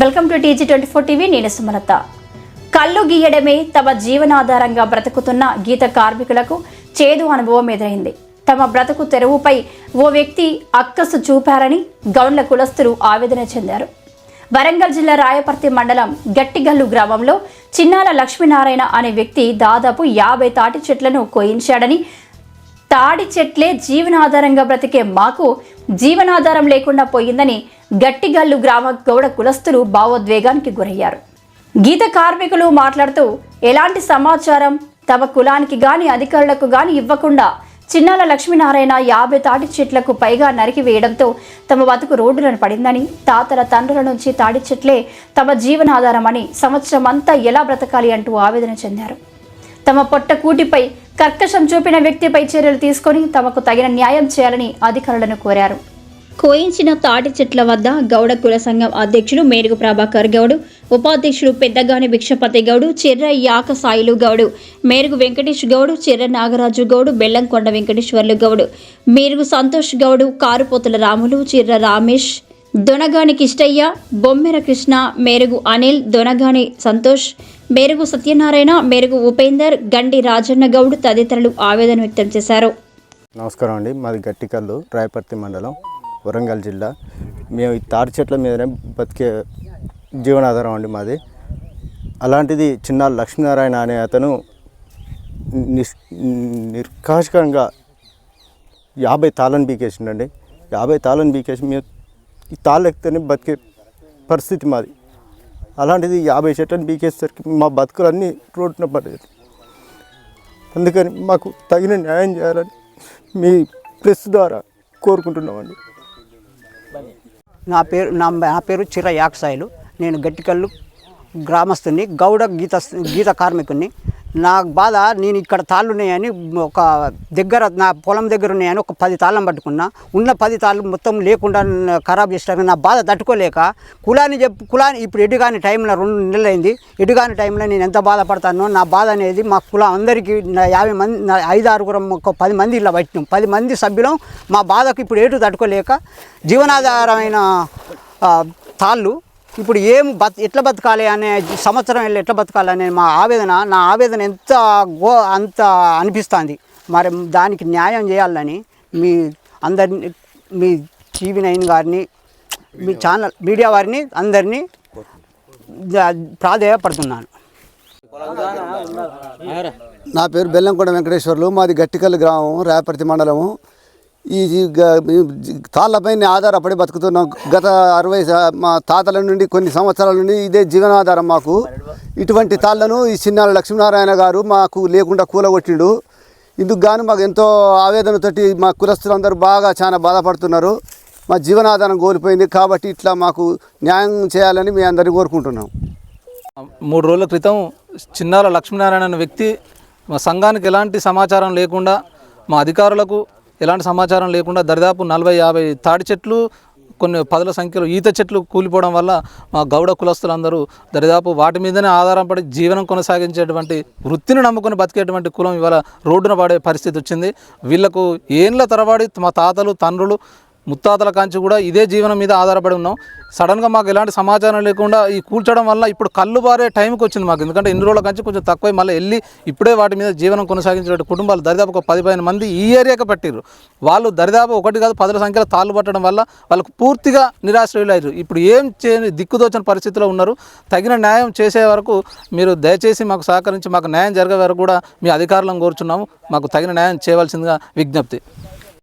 Welcome to TG twenty four TV నేను సుమలత. కళ్ళు గీయడమే తమ జీవనాధారంగా బ్రతుకుతున్న గీత కార్మికులకు చేదు అనుభవం ఎదురైంది. తమ బ్రతుకు తెరువుపై ఓ వ్యక్తి అక్కసు చూపారని గౌండ్ల కులస్తులు ఆవేదన చెందారు. వరంగల్ జిల్లా రాయపర్తి మండలం గట్టిగల్లు గ్రామంలో చిన్నాల లక్ష్మీనారాయణ అనే వ్యక్తి దాదాపు యాభై తాటి చెట్లను కోయించాడని తాడి చెట్లే జీవనాధారంగా బ్రతికే మాకు జీవనాధారం లేకుండా పోయిందని గట్టిగల్లు గ్రామ గౌడ కులస్తులు భావోద్వేగానికి గురయ్యారు. గీత కార్మికులు మాట్లాడుతూ ఎలాంటి సమాచారం? తమ కులానికి గాని అధికారులకు గాని ఇవ్వకుండా చిన్నాల లక్ష్మీనారాయణ యాభై తాటి చెట్లకు పైగా నరికి వేయడంతో తమ బతుకు రోడ్డులను పడిందని తాతల తండ్రుల నుంచి తాడి చెట్లే తమ జీవనాధారమని సంవత్సరం అంతా ఎలా బ్రతకాలి అంటూ ఆవేదన చెందారు. తమ పొట్ట కూటిపై కర్కశం చూపిన వ్యక్తిపై చర్యలు తీసుకొని తమకు తగిన న్యాయం చేయాలని అధికారులను కోరారు. కోయించిన తాటి చెట్ల వద్ద గౌడ కుల సంఘం అధ్యక్షుడు మేరుగు ప్రభాకర్ గౌడు ఉపాధ్యక్షుడు పెద్దగాని భిక్షపతి గౌడు చిర్ర యాక సాయిలు గౌడు మేరుగు వెంకటేష్ గౌడు చిర్ర నాగరాజు గౌడు బెల్లంకొండ వెంకటేశ్వర్లు గౌడు మేరుగు సంతోష్ గౌడు కారుపోతుల రాములు చిర్ర రామేష్ దొనగాని కిష్టయ్య బొమ్మెర కృష్ణ మేరుగు అనిల్ దొనగాని సంతోష్ మేరుగు సత్యనారాయణ మేరుగు ఉపేందర్ గండి రాజన్న గౌడ్ తదితరులు ఆవేదన వ్యక్తం చేశారు. నమస్కారం అండి. మాది గట్టికల్లు రాయపర్తి మండలం వరంగల్ జిల్లా. మేము ఈ తాడి చెట్ల మీదనే బతికే జీవనాధారం అండి మాది. అలాంటిది చిన్న లక్ష్మీనారాయణ అనే అతను నిష్ నిర్కాశకంగా యాభై తాళను బీకేసిండండి. యాభై తాళను బీకేసి మేము ఈ తాళ్ళు ఎక్కితేనే బతికే పరిస్థితి మాది. అలాంటిది యాభై చెట్లను బీకేసరికి మా బతుకులన్నీ రోడ్డున పడేది. అందుకని మాకు తగిన న్యాయం చేయాలని మీ ప్రెస్ ద్వారా కోరుకుంటున్నామండి. నా పేరు నా నా పేరు చిర యాక్సాయిలు. నేను గట్టికల్లు గ్రామస్తుని గౌడ గీత గీత కార్మికుని నాకు బాధ నేను ఇక్కడ తాళ్ళు ఉన్నాయని ఒక దగ్గర నా పొలం దగ్గర ఉన్నాయని ఒక పది తాళ్ళం పట్టుకున్నా. ఉన్న పది తాళ్ళు మొత్తం లేకుండా ఖరాబ్ చేసినాక నా బాధ తట్టుకోలేక కులాన్ని చెప్పు కులాన్ని ఇప్పుడు ఎటుగాని టైంలో రెండు నెలలైంది. ఎడుగాని టైంలో నేను ఎంత బాధపడతానో నా బాధ అనేది మా కులం అందరికీ యాభై మంది ఐదు ఆరుగురం ఒక పది మంది ఇలా పట్టినాం. పది మంది సభ్యులం మా బాధకు ఇప్పుడు ఏటు తట్టుకోలేక జీవనాధారమైన తాళ్ళు ఇప్పుడు ఏం బత్ ఎట్లా బతకాలి అనే సంవత్సరం వెళ్ళి ఎట్లా బతకాలి అనే మా ఆవేదన నా ఆవేదన ఎంత గో అంత అనిపిస్తుంది. మరి దానికి న్యాయం చేయాలని మీ అందరిని మీ టీవీ నైన్ గారిని మీ ఛానల్ మీడియా వారిని అందరినీ ప్రాధేయపడుతున్నాను. నా పేరు బెల్లంకొండ వెంకటేశ్వర్లు. మాది గట్టికల్లు గ్రామం రేపర్తి మండలము. ఈ ఈ తాళ్ళపైన ఆధారపడి బతుకుతున్నాం. గత అరవై మా తాతల నుండి కొన్ని సంవత్సరాల నుండి ఇదే జీవనాధారం మాకు. ఇటువంటి తాళ్ళను ఈ చిన్నాల లక్ష్మీనారాయణ గారు మాకు లేకుండా కూలగొట్టిండు. ఇందుకు గాను మాకు ఎంతో ఆవేదనతోటి మా కులస్తులందరూ బాగా చాలా బాధపడుతున్నారు. మా జీవనాధారం కోల్పోయింది కాబట్టి ఇట్లా మాకు న్యాయం చేయాలని మేము అందరినీ కోరుకుంటున్నాం. మూడు రోజుల క్రితం చిన్నాల లక్ష్మీనారాయణ అనే వ్యక్తి మా సంఘానికి ఎలాంటి సమాచారం లేకుండా మా అధికారులకు ఎలాంటి సమాచారం లేకుండా దరిదాపు నలభై యాభై తాడి చెట్లు కొన్ని పదుల సంఖ్యలో ఈత చెట్లు కూలిపోవడం వల్ల మా గౌడ కులస్తులందరూ దరిదాపు వాటి మీదనే ఆధారపడి జీవనం కొనసాగించేటువంటి వృత్తిని నమ్ముకొని బతికేటువంటి కులం ఇవాళ రోడ్డున పడే పరిస్థితి వచ్చింది. వీళ్ళకు ఏండ్ల తరబడి మా తాతలు తండ్రులు ముత్తాతల కాంచి కూడా ఇదే జీవనం మీద ఆధారపడి ఉన్నాం. సడన్గా మాకు ఎలాంటి సమాచారం లేకుండా ఈ కూల్చడం వల్ల ఇప్పుడు కళ్ళు బారే టైంకి వచ్చింది మాకు. ఎందుకంటే ఇన్ని రోజుల కంచి కొంచెం తక్కువ మళ్ళీ వెళ్ళి ఇప్పుడే వాటి మీద జీవనం కొనసాగించే కుటుంబాలు దరిదాపు ఒక పది పదిహేను మంది ఈ ఏరియాకి పట్టిరు వాళ్ళు దరిదాపు ఒకటి కాదు పదుల సంఖ్యలో తాళ్ళు పట్టడం వల్ల వాళ్ళకు పూర్తిగా నిరాశ్రయులయ్యారు ఇప్పుడు ఏం చేయని దిక్కుదోచని పరిస్థితిలో ఉన్నారు. తగిన న్యాయం చేసే వరకు మీరు దయచేసి మాకు సహకరించి మాకు న్యాయం జరిగే వరకు కూడా మీ అధికారులను కోరుచున్నాము. మాకు తగిన న్యాయం చేయవలసిందిగా విజ్ఞప్తి.